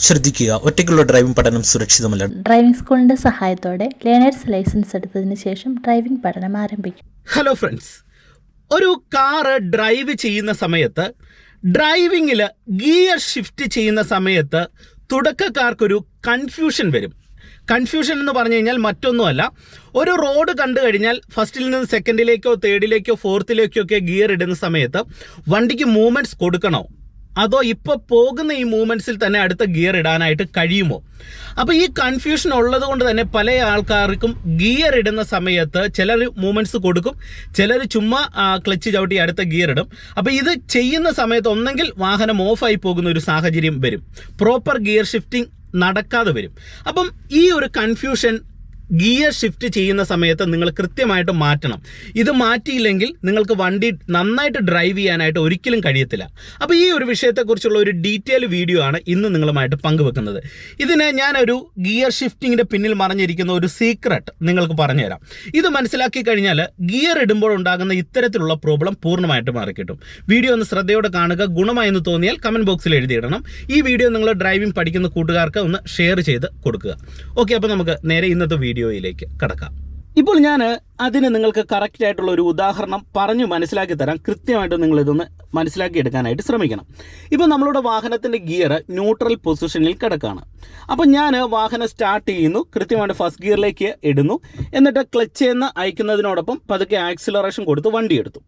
ശ്രദ്ധിക്കുക. ഒറ്റയ്ക്കുള്ള ഡ്രൈവിംഗ് പഠനം സുരക്ഷിതമല്ല. ഡ്രൈവിംഗ് സ്കൂളിന്റെ സഹായത്തോടെ ലേണേഴ്സ് ലൈസൻസ് എടുത്തതിന് ശേഷം ഡ്രൈവിംഗ് പഠനം ആരംഭിക്കും. ഹലോ ഫ്രണ്ട്സ് ഒരു കാറ് ഡ്രൈവ് ചെയ്യുന്ന സമയത്ത് ഡ്രൈവിങ്ങിൽ ഗിയർ ഷിഫ്റ്റ് ചെയ്യുന്ന സമയത്ത് തുടക്കക്കാർക്കൊരു കൺഫ്യൂഷൻ വരും. കൺഫ്യൂഷൻ എന്ന് പറഞ്ഞു കഴിഞ്ഞാൽ മറ്റൊന്നുമല്ല. ഒരു റോഡ് കണ്ടു കഴിഞ്ഞാൽ ഫസ്റ്റിൽ നിന്ന് സെക്കൻഡിലേക്കോ തേർഡിലേക്കോ ഫോർത്തിലേക്കോ ഒക്കെ ഗിയർ ഇടുന്ന സമയത്ത് വണ്ടിക്ക് മൂവ്മെന്റ്സ് കൊടുക്കണോ? അതോ ഇപ്പോൾ പോകുന്ന ഈ മൂവ്മെന്റ്സിൽ തന്നെ അടുത്ത ഗിയർ ഇടാനായിട്ട് കഴിയുമോ? അപ്പോൾ ഈ കൺഫ്യൂഷൻ ഉള്ളത് കൊണ്ട് തന്നെ പല ആൾക്കാർക്കും ഗിയർ ഇടുന്ന സമയത്ത് ചിലർ മൂവ്മെന്റ്സ് കൊടുക്കും ചിലർ ചുമ്മാ ക്ലച്ച് ചവിട്ടി അടുത്ത ഗിയർ ഇടും. അപ്പോൾ ഇത് ചെയ്യുന്ന സമയത്ത് ഒന്നെങ്കിൽ വാഹനം ഓഫായി പോകുന്ന ഒരു സാഹചര്യം വരും. പ്രോപ്പർ ഗിയർ ഷിഫ്റ്റിംഗ് നടക്കാതെ വരും. അപ്പം ഈ ഒരു കൺഫ്യൂഷൻ ഗിയർ ഷിഫ്റ്റ് ചെയ്യുന്ന സമയത്ത് നിങ്ങൾ കൃത്യമായിട്ട് മാറ്റണം. ഇത് മാറ്റിയില്ലെങ്കിൽ നിങ്ങൾക്ക് വണ്ടി നന്നായിട്ട് ഡ്രൈവ് ചെയ്യാനായിട്ട് ഒരിക്കലും കഴിയത്തില്ല. അപ്പോൾ ഈ ഒരു വിഷയത്തെക്കുറിച്ചുള്ള ഒരു ഡീറ്റെയിൽ വീഡിയോ ആണ് ഇന്ന് നിങ്ങളുമായിട്ട് പങ്കുവെക്കുന്നത്. ഇതിന് ഞാനൊരു ഗിയർ ഷിഫ്റ്റിങ്ങിന്റെ പിന്നിൽ മറിഞ്ഞിരിക്കുന്ന ഒരു സീക്രട്ട് നിങ്ങൾക്ക് പറഞ്ഞുതരാം. ഇത് മനസ്സിലാക്കി കഴിഞ്ഞാൽ ഗിയർ ഇടുമ്പോൾ ഉണ്ടാകുന്ന ഇത്തരത്തിലുള്ള പ്രോബ്ലം പൂർണമായിട്ട് മാറിക്കിട്ടും. വീഡിയോ ഒന്ന് ശ്രദ്ധയോടെ കാണുക ഗുണമായെന്ന് തോന്നിയാൽ കമന്റ് ബോക്സിൽ എഴുതിയിടണം. ഈ വീഡിയോ നിങ്ങൾ ഡ്രൈവിംഗ് പഠിക്കുന്ന കൂട്ടുകാർക്ക് ഒന്ന് ഷെയർ ചെയ്ത് കൊടുക്കുക. ഓക്കെ അപ്പോൾ നമുക്ക് നേരെ ഇന്നത്തെ വീഡിയോയിലേക്ക് കടക്കാം. ഇപ്പോൾ ഞാൻ അതിന് നിങ്ങൾക്ക് കറക്റ്റ് ആയിട്ടുള്ള ഒരു ഉദാഹരണം പറഞ്ഞു മനസ്സിലാക്കി തരാം. കൃത്യമായിട്ട് നിങ്ങൾ ഇതൊന്ന് മനസ്സിലാക്കി എടുക്കാനായിട്ട് ശ്രമിക്കണം. ഇപ്പോൾ നമ്മളുടെ വാഹനത്തിന്റെ ഗിയർ ന്യൂട്രൽ പൊസിഷനിൽ കിടക്കുകയാണ് അപ്പോൾ ഞാൻ വാഹനം സ്റ്റാർട്ട് ചെയ്യുന്നു. കൃത്യമായിട്ട് ഫസ്റ്റ് ഗിയറിലേക്ക് ഇടുന്നു. എന്നിട്ട് ക്ലച്ച് എന്ന് അയക്കുന്നതിനോടൊപ്പം പതുക്കെ ആക്സിലറേഷൻ കൊടുത്ത് വണ്ടി എടുത്തു.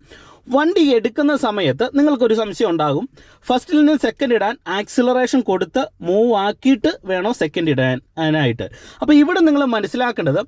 വണ്ടി എടുക്കുന്ന സമയത്ത് നിങ്ങൾക്കൊരു സംശയം ഉണ്ടാകും. ഫസ്റ്റിൽ നിന്ന് സെക്കൻഡ് ഇടാൻ ആക്സിലറേഷൻ കൊടുത്ത് മൂവ് ആക്കിയിട്ട് വേണോ സെക്കൻഡ് ഇടാൻ അതിനായിട്ട് അപ്പോൾ ഇവിടെ നിങ്ങൾ മനസ്സിലാക്കേണ്ടത്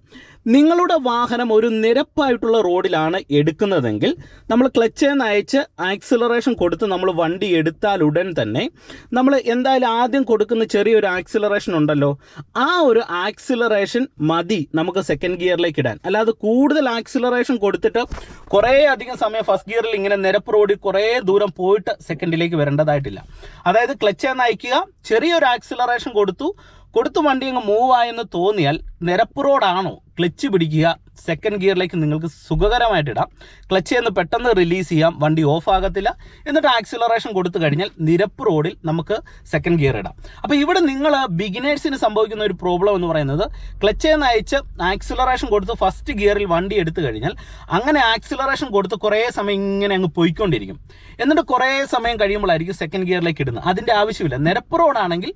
നിങ്ങളുടെ വാഹനം ഒരു നിരപ്പായിട്ടുള്ള റോഡിലാണ് എടുക്കുന്നതെങ്കിൽ നമ്മൾ ക്ലച്ച് എന്ന് അയച്ച് ആക്സിലറേഷൻ കൊടുത്ത് നമ്മൾ വണ്ടി എടുത്താൽ ഉടൻ തന്നെ നമ്മൾ എന്തായാലും ആദ്യം കൊടുക്കുന്ന ചെറിയൊരു ആക്സിലറേഷൻ ഉണ്ടല്ലോ. ആ ഒരു ആക്സിലറേഷൻ മതി നമുക്ക് സെക്കൻഡ് ഗിയറിലേക്ക് ഇടാൻ. അല്ലാതെ കൂടുതൽ ആക്സിലറേഷൻ കൊടുത്തിട്ട് കുറേ അധികം സമയം ഫസ്റ്റ് ഗിയറിൽ ഇങ്ങനെ നിരപ്പ് റോഡിൽ കുറേ ദൂരം പോയിട്ട് സെക്കൻഡിലേക്ക് വരേണ്ടതായിട്ടില്ല. അതായത് ക്ലച്ച് നയിക്കുക ചെറിയൊരു ആക്സിലറേഷൻ കൊടുത്തു കൊടുത്തു വണ്ടി അങ്ങ് മൂവ് ആയെന്ന് തോന്നിയാൽ നിരപ്പ് റോഡാണോ ക്ലച്ച് പിടിക്കുക സെക്കൻഡ് ഗിയറിലേക്ക് നിങ്ങൾക്ക് സുഖകരമായിട്ട് ഇടാം. ക്ലച്ച് എന്ന് പെട്ടെന്ന് റിലീസ് ചെയ്യാം വണ്ടി ഓഫ് ആകത്തില്ല. എന്നിട്ട് ആക്സിലറേഷൻ കൊടുത്തു കഴിഞ്ഞാൽ നിരപ്പ് റോഡിൽ നമുക്ക് സെക്കൻഡ് ഗിയർ ഇടാം. അപ്പോൾ ഇവിടെ നിങ്ങൾ ബിഗിനേഴ്സിന് സംഭവിക്കുന്ന ഒരു പ്രോബ്ലം എന്ന് പറയുന്നത് ക്ലച്ച് എന്ന് അയച്ച് ആക്സിലറേഷൻ കൊടുത്ത് ഫസ്റ്റ് ഗിയറിൽ വണ്ടി എടുത്തു കഴിഞ്ഞാൽ അങ്ങനെ ആക്സിലറേഷൻ കൊടുത്ത് കുറേ സമയം ഇങ്ങനെ അങ്ങ് പോയിക്കൊണ്ടിരിക്കും. എന്നിട്ട് കുറേ സമയം കഴിയുമ്പോഴായിരിക്കും സെക്കൻഡ് ഗിയറിലേക്ക് ഇടുന്നത്. അതിന്റെ ആവശ്യമില്ല. നിരപ്പ് റോഡാണെങ്കിൽ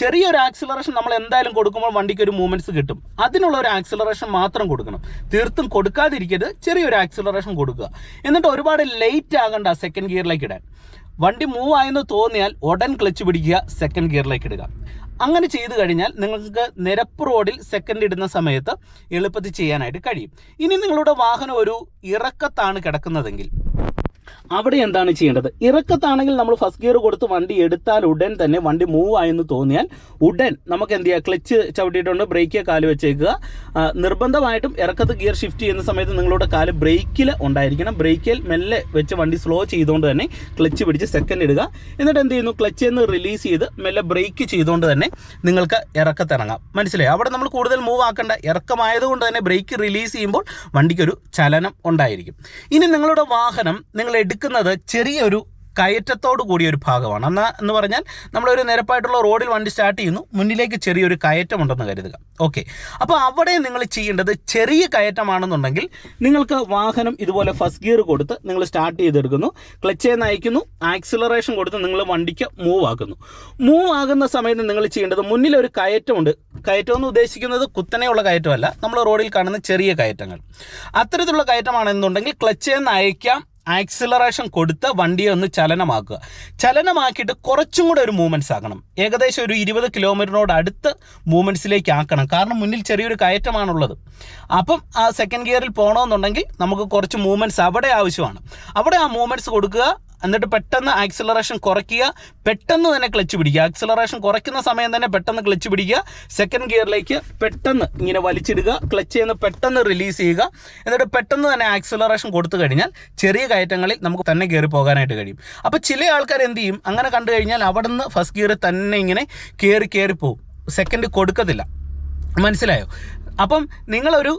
ചെറിയൊരു ആക്സിലറേഷൻ നമ്മൾ എന്തായാലും കൊടുക്കുമ്പോൾ വണ്ടിക്ക് ഒരു മൂവ്മെന്റ്സ് കിട്ടും. അതിനുള്ള ഒരു ആക്സിലറേഷൻ മാത്രം കൊടുക്കണം. തീർത്തും കൊടുക്കാതിരിക്കരുത് ചെറിയൊരു ആക്സിലറേഷൻ കൊടുക്കുക. എന്നിട്ട് ഒരുപാട് ലേറ്റ് ആകണ്ട സെക്കൻഡ് ഗിയറിലേക്ക് ഇടാൻ. വണ്ടി മൂവ് ആയെന്ന് തോന്നിയാൽ ഉടൻ ക്ലച്ച് പിടിക്കുക സെക്കൻഡ് ഗിയറിലേക്ക് ഇടുക. അങ്ങനെ ചെയ്തു കഴിഞ്ഞാൽ നിങ്ങൾക്ക് നിരപ്പ് റോഡിൽ സെക്കൻഡ് ഇടുന്ന സമയത്ത് എളുപ്പത്തിൽ ചെയ്യാനായിട്ട് കഴിയും. ഇനി നിങ്ങളുടെ വാഹനം ഒരു ഇറക്കത്താണ് കിടക്കുന്നതെങ്കിൽ അവിടെ എന്താണ് ചെയ്യേണ്ടത്? ഇറക്കത്താണെങ്കിൽ നമ്മൾ ഫസ്റ്റ് ഗിയർ കൊടുത്ത് വണ്ടി എടുത്താൽ ഉടൻ തന്നെ വണ്ടി മൂവ് ആയെന്ന് തോന്നിയാൽ ഉടൻ നമുക്ക് എന്ത് ചെയ്യുക ക്ലച്ച് ചവിട്ടിയിട്ടുണ്ട് ബ്രേക്കിൽ കാൽ വെച്ചേക്കുക. നിർബന്ധമായിട്ടും ഇറക്കത്ത് ഗിയർ ഷിഫ്റ്റ് ചെയ്യുന്ന സമയത്ത് നിങ്ങളുടെ കാൽ ബ്രേക്കിൽ ഉണ്ടായിരിക്കണം. ബ്രേക്കിൽ മെല്ലെ വെച്ച് വണ്ടി സ്ലോ ചെയ്തുകൊണ്ട് തന്നെ ക്ലച്ച് പിടിച്ച് സെക്കൻഡ് ഇടുക. എന്നിട്ട് എന്ത് ചെയ്യുന്നു? ക്ലച്ച് എന്ന് റിലീസ് ചെയ്ത് മെല്ലെ ബ്രേക്ക് ചെയ്തുകൊണ്ട് തന്നെ നിങ്ങൾക്ക് ഇറക്കത്തിറങ്ങാം. മനസ്സിലായി? അവിടെ നമ്മൾ കൂടുതൽ മൂവ് ആക്കേണ്ട. ഇറക്കമായതുകൊണ്ട് തന്നെ ബ്രേക്ക് റിലീസ് ചെയ്യുമ്പോൾ വണ്ടിക്കൊരു ചലനം ഉണ്ടായിരിക്കും. ഇനി നിങ്ങളുടെ വാഹനം നിങ്ങൾ എടുക്കുന്നത് ചെറിയൊരു കയറ്റത്തോട് കൂടിയ ഒരു ഭാഗമാണ്. എന്നാ എന്ന് പറഞ്ഞാൽ നമ്മളൊരു നിരപ്പായിട്ടുള്ള റോഡിൽ വണ്ടി സ്റ്റാർട്ട് ചെയ്യുന്നു മുന്നിലേക്ക് ചെറിയൊരു കയറ്റം ഉണ്ടെന്ന് കരുതുക. ഓക്കെ. അപ്പോൾ അവിടെ നിങ്ങൾ ചെയ്യേണ്ടത് ചെറിയ കയറ്റമാണെന്നുണ്ടെങ്കിൽ നിങ്ങൾക്ക് വാഹനം ഇതുപോലെ ഫസ്റ്റ് ഗിയർ കൊടുത്ത് നിങ്ങൾ സ്റ്റാർട്ട് ചെയ്തെടുക്കുന്നു ക്ലച്ച് നയിക്കുന്നു ആക്സിലറേഷൻ കൊടുത്ത് നിങ്ങൾ വണ്ടിക്ക് മൂവ് ആക്കുന്നു. മൂവ് ആകുന്ന സമയത്ത് നിങ്ങൾ ചെയ്യേണ്ടത് മുന്നിൽ ഒരു കയറ്റമുണ്ട്. കയറ്റം എന്ന് ഉദ്ദേശിക്കുന്നത് കുത്തനെയുള്ള കയറ്റമല്ല നമ്മൾ റോഡിൽ കാണുന്ന ചെറിയ കയറ്റങ്ങൾ. അത്തരത്തിലുള്ള കയറ്റമാണെന്നുണ്ടെങ്കിൽ ക്ലച്ച് നയിക്കാം ആക്സിലറേഷൻ കൊടുത്ത് വണ്ടിയെ ഒന്ന് ചലനമാക്കുക. ചലനമാക്കിയിട്ട് കുറച്ചും കൂടെ ഒരു മൂവ്മെന്റ്സ് ആക്കണം. ഏകദേശം ഒരു ഇരുപത് കിലോമീറ്ററിനോട് അടുത്ത് മൂവ്മെന്റ്സിലേക്ക് ആക്കണം. കാരണം മുന്നിൽ ചെറിയൊരു കയറ്റമാണുള്ളത്. അപ്പം ആ സെക്കൻഡ് ഗിയറിൽ പോകണമെന്നുണ്ടെങ്കിൽ നമുക്ക് കുറച്ച് മൂവ്മെന്റ്സ് അവിടെ ആവശ്യമാണ്. അവിടെ ആ മൂവ്മെന്റ്സ് കൊടുക്കുക എന്നിട്ട് പെട്ടെന്ന് ആക്സിലറേഷൻ കുറയ്ക്കുക. പെട്ടെന്ന് തന്നെ ക്ലച്ച് പിടിക്കുക. ആക്സിലറേഷൻ കുറയ്ക്കുന്ന സമയം തന്നെ പെട്ടെന്ന് ക്ലച്ച് പിടിക്കുക. സെക്കൻഡ് ഗിയറിലേക്ക് പെട്ടെന്ന് ഇങ്ങനെ വലിച്ചിടുക. ക്ലച്ച് ചെയ്യുന്ന പെട്ടെന്ന് റിലീസ് ചെയ്യുക. എന്നിട്ട് പെട്ടെന്ന് തന്നെ ആക്സിലറേഷൻ കൊടുത്തു കഴിഞ്ഞാൽ ചെറിയ കയറ്റങ്ങളിൽ നമുക്ക് തന്നെ കയറി പോകാനായിട്ട് കഴിയും. അപ്പോൾ ചില ആൾക്കാർ എന്ത് ചെയ്യും? അങ്ങനെ കണ്ടു കഴിഞ്ഞാൽ അവിടെ നിന്ന് ഫസ്റ്റ് ഗിയർ തന്നെ ഇങ്ങനെ കയറി കയറി പോകും. സെക്കൻഡ് കൊടുക്കത്തില്ല. മനസ്സിലായോ? അപ്പം നിങ്ങളൊരു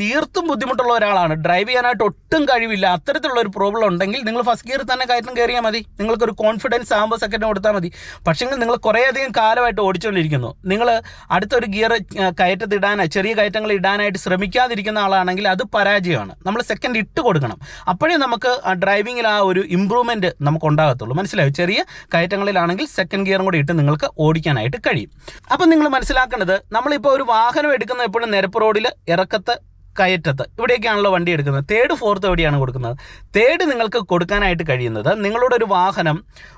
തീർത്തും ബുദ്ധിമുട്ടുള്ള ഒരാളാണ്. ഡ്രൈവ് ചെയ്യാനായിട്ട് ഒട്ടും കഴിവില്ല. അത്തരത്തിലുള്ള ഒരു പ്രോബ്ലം ഉണ്ടെങ്കിൽ നിങ്ങൾ ഫസ്റ്റ് ഗിയർ തന്നെ കയറ്റം കയറിയാൽ മതി. നിങ്ങൾക്കൊരു കോൺഫിഡൻസ് ആകുമ്പോൾ സെക്കൻഡ് കൊടുത്താൽ മതി. പക്ഷേങ്കിൽ നിങ്ങൾ കുറേയധികം കാലമായിട്ട് ഓടിച്ചുകൊണ്ടിരിക്കുന്നു നിങ്ങൾ അടുത്തൊരു ഗിയർ കയറ്റത്തിടാൻ ചെറിയ കയറ്റങ്ങൾ ഇടാനായിട്ട് ശ്രമിക്കാതിരിക്കുന്ന ആളാണെങ്കിൽ അത് പരാജയമാണ്. നമ്മൾ സെക്കൻഡ് ഇട്ട് കൊടുക്കണം. അപ്പോഴേ നമുക്ക് ഡ്രൈവിങ്ങിൽ ആ ഒരു ഇമ്പ്രൂവ്മെന്റ് നമുക്ക് ഉണ്ടാകത്തുള്ളൂ മനസ്സിലായോ? ചെറിയ കയറ്റങ്ങളിലാണെങ്കിൽ സെക്കൻഡ് ഗിയറും കൂടി ഇട്ട് നിങ്ങൾക്ക് ഓടിക്കാനായിട്ട് കഴിയും. അപ്പം നിങ്ങൾ മനസ്സിലാക്കേണ്ടത് നമ്മളിപ്പോൾ ഒരു വാഹനം എടുക്കുന്ന എപ്പോഴും നിരപ്പ് റോഡിൽ ഇറക്കത്ത് കയറ്റത്ത് ഇവിടെയൊക്കെയാണല്ലോ വണ്ടി എടുക്കുന്നത്. തേർഡ് ഫോർത്ത് എവിടെയാണ് കൊടുക്കുന്നത്? തേർഡ് നിങ്ങൾക്ക് കൊടുക്കാനായിട്ട് കഴിയുന്നത് നിങ്ങളുടെ ഒരു വാഹനം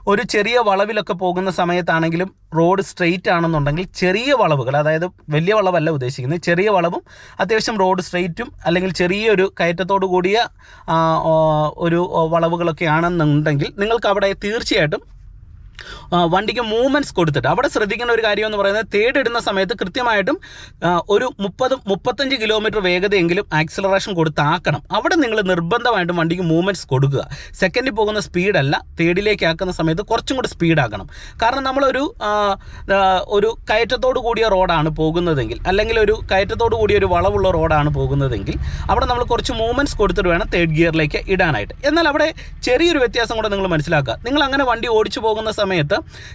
ഒരു ചെറിയ വളവിലൊക്കെ പോകുന്ന സമയത്താണെങ്കിലും റോഡ് സ്ട്രെയിറ്റ് ആണെന്നുണ്ടെങ്കിൽ ചെറിയ വളവുകൾ അതായത് വലിയ വളവല്ല ഉദ്ദേശിക്കുന്നത് ചെറിയ വളവും അത്യാവശ്യം റോഡ് സ്ട്രെയിറ്റും അല്ലെങ്കിൽ ചെറിയൊരു കയറ്റത്തോടു കൂടിയ ഒരു വളവുകളൊക്കെ ആണെന്നുണ്ടെങ്കിൽ നിങ്ങൾക്ക് അവിടെ തീർച്ചയായിട്ടും വണ്ടിക്ക് മൂവ്മെന്റ്സ് കൊടുത്തിട്ട്. അവിടെ ശ്രദ്ധിക്കേണ്ട ഒരു കാര്യം എന്ന് പറയുന്നത് തേർഡ് ഇടുന്ന സമയത്ത് കൃത്യമായിട്ടും ഒരു മുപ്പത് മുപ്പത്തഞ്ച് കിലോമീറ്റർ വേഗതയെങ്കിലും ആക്സിലറേഷൻ കൊടുത്താക്കണം അവിടെ നിങ്ങൾ നിർബന്ധമായിട്ടും വണ്ടിക്ക് മൂവ്മെന്റ്സ് കൊടുക്കുക. സെക്കൻഡിൽ പോകുന്ന സ്പീഡല്ല തേർഡിലേക്ക് ആക്കുന്ന സമയത്ത് കുറച്ചും കൂടി സ്പീഡാക്കണം കാരണം നമ്മളൊരു ഒരു കയറ്റത്തോടു കൂടിയ റോഡാണ് പോകുന്നതെങ്കിൽ അല്ലെങ്കിൽ ഒരു കയറ്റത്തോടു കൂടിയ ഒരു വളവുള്ള റോഡാണ് പോകുന്നതെങ്കിൽ അവിടെ നമ്മൾ കുറച്ച് മൂവ്മെന്റ്സ് കൊടുത്തിട്ട് വേണം തേർഡ് ഗിയറിലേക്ക് ഇടാനായിട്ട്. എന്നാൽ അവിടെ ചെറിയൊരു വ്യത്യാസം കൂടെ നിങ്ങൾ മനസ്സിലാക്കുക. നിങ്ങൾ അങ്ങനെ വണ്ടി ഓടിച്ചു പോകുന്ന സമയത്ത്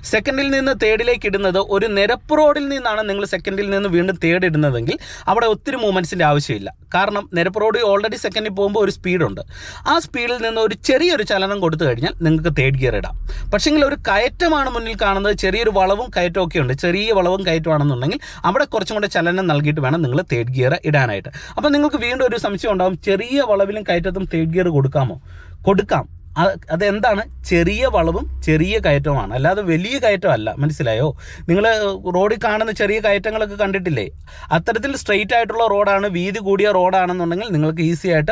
സെക്കൻഡിൽ നിന്ന് തേർഡിലേക്ക് ഇടുന്നത് ഒരു നിരപ്പ് റോഡിൽ നിന്നാണ് നിങ്ങൾ സെക്കൻഡിൽ നിന്ന് വീണ്ടും തേർഡ് ഇടുന്നതെങ്കിൽ അവിടെ ഒത്തിരി മൂവ്മെന്റ്സിന്റെ ആവശ്യമില്ല. കാരണം നിരപ്പ് റോഡ് ഓൾറെഡി സെക്കൻഡിൽ പോകുമ്പോൾ ഒരു സ്പീഡുണ്ട് ആ സ്പീഡിൽ നിന്ന് ഒരു ചെറിയൊരു ചലനം കൊടുത്തു കഴിഞ്ഞാൽ നിങ്ങൾക്ക് തേർഡ് ഗിയർ ഇടാം. പക്ഷേങ്കിൽ ഒരു കയറ്റമാണ് മുന്നിൽ കാണുന്നത് ചെറിയൊരു വളവും കയറ്റവും ഒക്കെ ഉണ്ട്. ചെറിയ വളവും കയറ്റമാണെന്നുണ്ടെങ്കിൽ അവിടെ കുറച്ചും കൂടെ ചലനം നൽകിയിട്ട് വേണം നിങ്ങൾ തേർഡ് ഗിയർ ഇടാനായിട്ട്. അപ്പോൾ നിങ്ങൾക്ക് വീണ്ടും ഒരു സംശയം ഉണ്ടാകും ചെറിയ വളവിലും കയറ്റത്തും തേർഡ് ഗിയർ കൊടുക്കാമോ? കൊടുക്കാം. അതെന്താണ്? ചെറിയ വളവും ചെറിയ കയറ്റവുമാണ്. അല്ലാതെ വലിയ കയറ്റമല്ല. മനസ്സിലായോ? നിങ്ങൾ റോഡിൽ കാണുന്ന ചെറിയ കയറ്റങ്ങളൊക്കെ കണ്ടിട്ടില്ലേ? അത്തരത്തിൽ സ്ട്രെയിറ്റ് ആയിട്ടുള്ള റോഡാണ് വീതി കൂടിയ റോഡാണെന്നുണ്ടെങ്കിൽ നിങ്ങൾക്ക് ഈസി ആയിട്ട്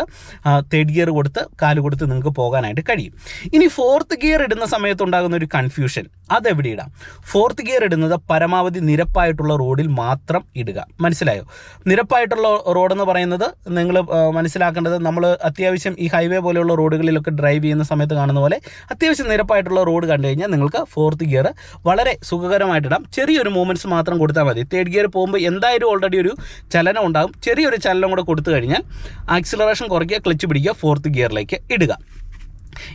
തേർഡ് ഗിയർ കൊടുത്ത് കാൽ കൊടുത്ത് നിങ്ങൾക്ക് പോകാനായിട്ട് കഴിയും. ഇനി ഫോർത്ത് ഗിയർ ഇടുന്ന സമയത്ത് ഉണ്ടാകുന്ന ഒരു കൺഫ്യൂഷൻ അതെവിടെ ഇടാം? ഫോർത്ത് ഗിയർ ഇടുന്നത് പരമാവധി നിരപ്പായിട്ടുള്ള റോഡിൽ മാത്രം ഇടുക. മനസ്സിലായോ? നിരപ്പായിട്ടുള്ള റോഡെന്ന് പറയുന്നത് നിങ്ങൾ മനസ്സിലാക്കേണ്ടത് നമ്മൾ അത്യാവശ്യം ഈ ഹൈവേ പോലെയുള്ള റോഡുകളിലൊക്കെ ഡ്രൈവ് ചെയ്യുന്ന സമയത്ത് കാണുന്ന പോലെ അത്യാവശ്യം നിരപ്പായിട്ടുള്ള റോഡ് കണ്ടു കഴിഞ്ഞാൽ നിങ്ങൾക്ക് ഫോർത്ത് ഗിയർ വളരെ സുഖകരമായിട്ടിടാം ചെറിയൊരു മൂവ്മെന്റ്സ് മാത്രം കൊടുത്താൽ മതി. തേർഡ് ഗിയർ പോകുമ്പോൾ എന്തായാലും ഓൾറെഡി ഒരു ചലനം ഉണ്ടാകും. ചെറിയൊരു ചലനം കൂടെ കൊടുത്തു കഴിഞ്ഞാൽ ആക്സിലറേഷൻ കുറയ്ക്കുക ക്ലച്ച് പിടിക്കുക ഫോർത്ത് ഗിയറിലേക്ക് ഇടുക.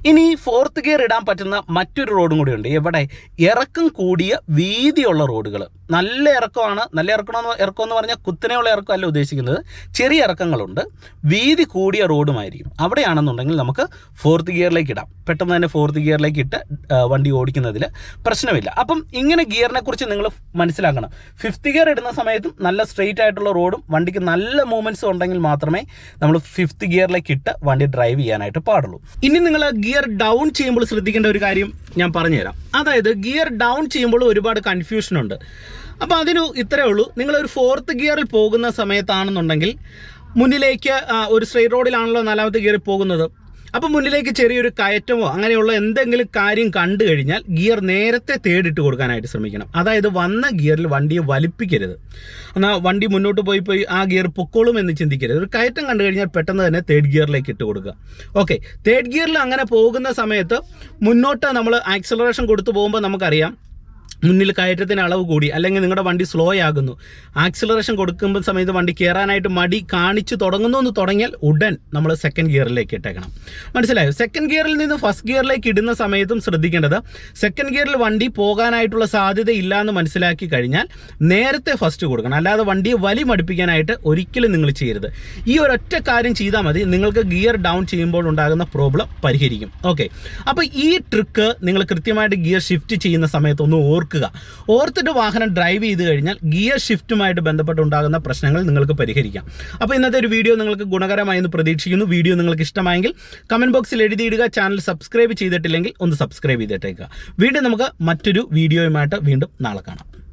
ഇനി ഫോർത്ത് ഗിയർ ഇടാൻ പറ്റുന്ന മറ്റൊരു റോഡും കൂടി ഉണ്ട് എവിടെ? ഇറക്കം കൂടിയ വീതിയുള്ള റോഡുകൾ നല്ല ഇറക്കമാണ്. നല്ല ഇറക്കണമെന്ന് ഇറക്കം എന്ന് പറഞ്ഞാൽ കുത്തനെയുള്ള ഇറക്കമല്ല ഉദ്ദേശിക്കുന്നത്. ചെറിയ ഇറക്കങ്ങളുണ്ട്. വീതി കൂടിയ റോഡുമായിരിക്കും അവിടെയാണെന്നുണ്ടെങ്കിൽ നമുക്ക് ഫോർത്ത് ഗിയറിലേക്ക് ഇടാം. പെട്ടെന്ന് തന്നെ ഫോർത്ത് ഗിയറിലേക്ക് ഇട്ട് വണ്ടി ഓടിക്കുന്നതിൽ പ്രശ്നമില്ല. അപ്പം ഇങ്ങനെ ഗിയറിനെ കുറിച്ച് നിങ്ങൾ മനസ്സിലാക്കണം. ഫിഫ്ത്ത് ഗിയർ ഇടുന്ന സമയത്തും നല്ല സ്ട്രെയിറ്റ് ആയിട്ടുള്ള റോഡും വണ്ടിക്ക് നല്ല മൂവ്മെന്റ്സും ഉണ്ടെങ്കിൽ മാത്രമേ നമ്മൾ ഫിഫ്ത്ത് ഗിയറിലേക്ക് ഇട്ട് വണ്ടി ഡ്രൈവ് ചെയ്യാനായിട്ട് പാടുള്ളൂ. ഇനി നിങ്ങൾ ഗിയർ ഡൗൺ ചെയ്യുമ്പോൾ ശ്രദ്ധിക്കേണ്ട ഒരു കാര്യം ഞാൻ പറഞ്ഞുതരാം. അതായത് ഗിയർ ഡൗൺ ചെയ്യുമ്പോൾ ഒരുപാട് കൺഫ്യൂഷൻ ഉണ്ട്. അപ്പോൾ അതിന് ഇത്രയേ ഉള്ളൂ. നിങ്ങളൊരു ഫോർത്ത് ഗിയറിൽ പോകുന്ന സമയത്താണെന്നുണ്ടെങ്കിൽ മുന്നിലേക്ക് ഒരു സ്ട്രെയിറ്റ് റോഡിലാണല്ലോ നാലാമത്തെ ഗിയറിൽ പോകുന്നത്. അപ്പം മുന്നിലേക്ക് ചെറിയൊരു കയറ്റമോ അങ്ങനെയുള്ള എന്തെങ്കിലും കാര്യം കണ്ടു കഴിഞ്ഞാൽ ഗിയർ നേരത്തെ തേടിട്ട് കൊടുക്കാനായിട്ട് ശ്രമിക്കണം. അതായത് വന്ന ഗിയറിൽ വണ്ടിയെ വലിപ്പിക്കരുത്. എന്നാൽ വണ്ടി മുന്നോട്ട് പോയി പോയി ആ ഗിയർ പൊക്കോളും എന്ന് ചിന്തിക്കരുത്. ഒരു കയറ്റം കണ്ടു കഴിഞ്ഞാൽ പെട്ടെന്ന് തന്നെ തേർഡ് ഗിയറിലേക്ക് ഇട്ട് കൊടുക്കുക. ഓക്കെ. തേർഡ് ഗിയറിൽ അങ്ങനെ പോകുന്ന സമയത്ത് മുന്നോട്ട് നമ്മൾ ആക്സലറേഷൻ കൊടുത്തു പോകുമ്പോൾ നമുക്കറിയാം മുന്നിൽ കയറ്റത്തിന് അളവ് കൂടി അല്ലെങ്കിൽ നിങ്ങളുടെ വണ്ടി സ്ലോ ആകുന്നു. ആക്സിലറേഷൻ കൊടുക്കുമ്പോൾ സമയത്ത് വണ്ടി കയറാനായിട്ട് മടി കാണിച്ചു തുടങ്ങുന്നു എന്ന് തുടങ്ങിയാൽ ഉടൻ നമ്മൾ സെക്കൻഡ് ഗിയറിലേക്ക് ഇട്ടേക്കണം. മനസ്സിലായോ? സെക്കൻഡ് ഗിയറിൽ നിന്ന് ഫസ്റ്റ് ഗിയറിലേക്ക് ഇടുന്ന സമയത്തും ശ്രദ്ധിക്കേണ്ടത് സെക്കൻഡ് ഗിയറിൽ വണ്ടി പോകാനായിട്ടുള്ള സാധ്യത ഇല്ല എന്ന് മനസ്സിലാക്കി കഴിഞ്ഞാൽ നേരത്തെ ഫസ്റ്റ് കൊടുക്കണം. അല്ലാതെ വണ്ടിയെ വലി മടുപ്പിക്കാനായിട്ട് ഒരിക്കലും നിങ്ങൾ ചെയ്യരുത്. ഈ ഒരൊറ്റ കാര്യം ചെയ്താൽ മതി. നിങ്ങൾക്ക് ഗിയർ ഡൗൺ ചെയ്യുമ്പോൾ ഉണ്ടാകുന്ന പ്രോബ്ലം പരിഹരിക്കും. ഓക്കെ അപ്പോൾ ഈ ട്രിക്ക് നിങ്ങൾ കൃത്യമായിട്ട് ഗിയർ ഷിഫ്റ്റ് ചെയ്യുന്ന സമയത്ത് ഒന്ന് ഓർക്കുക. ഓർത്തിട്ട് വാഹനം ഡ്രൈവ് ചെയ്ത് കഴിഞ്ഞാൽ ഗിയർ ഷിഫ്റ്റുമായിട്ട് ബന്ധപ്പെട്ടുണ്ടാകുന്ന പ്രശ്നങ്ങൾ നിങ്ങൾക്ക് പരിഹരിക്കാം. അപ്പോൾ ഇന്നത്തെ ഒരു വീഡിയോ നിങ്ങൾക്ക് ഗുണകരമായെന്ന് പ്രതീക്ഷിക്കുന്നു. വീഡിയോ നിങ്ങൾക്ക് ഇഷ്ടമായെങ്കിൽ കമന്റ് ബോക്സിൽ എഴുതിയിടുക ചാനൽ സബ്സ്ക്രൈബ് ചെയ്തിട്ടില്ലെങ്കിൽ ഒന്ന് സബ്സ്ക്രൈബ് ചെയ്തിട്ടേക്കുക. വീണ്ടും നമുക്ക് മറ്റൊരു വീഡിയോയുമായിട്ട് വീണ്ടും നാളെ കാണാം.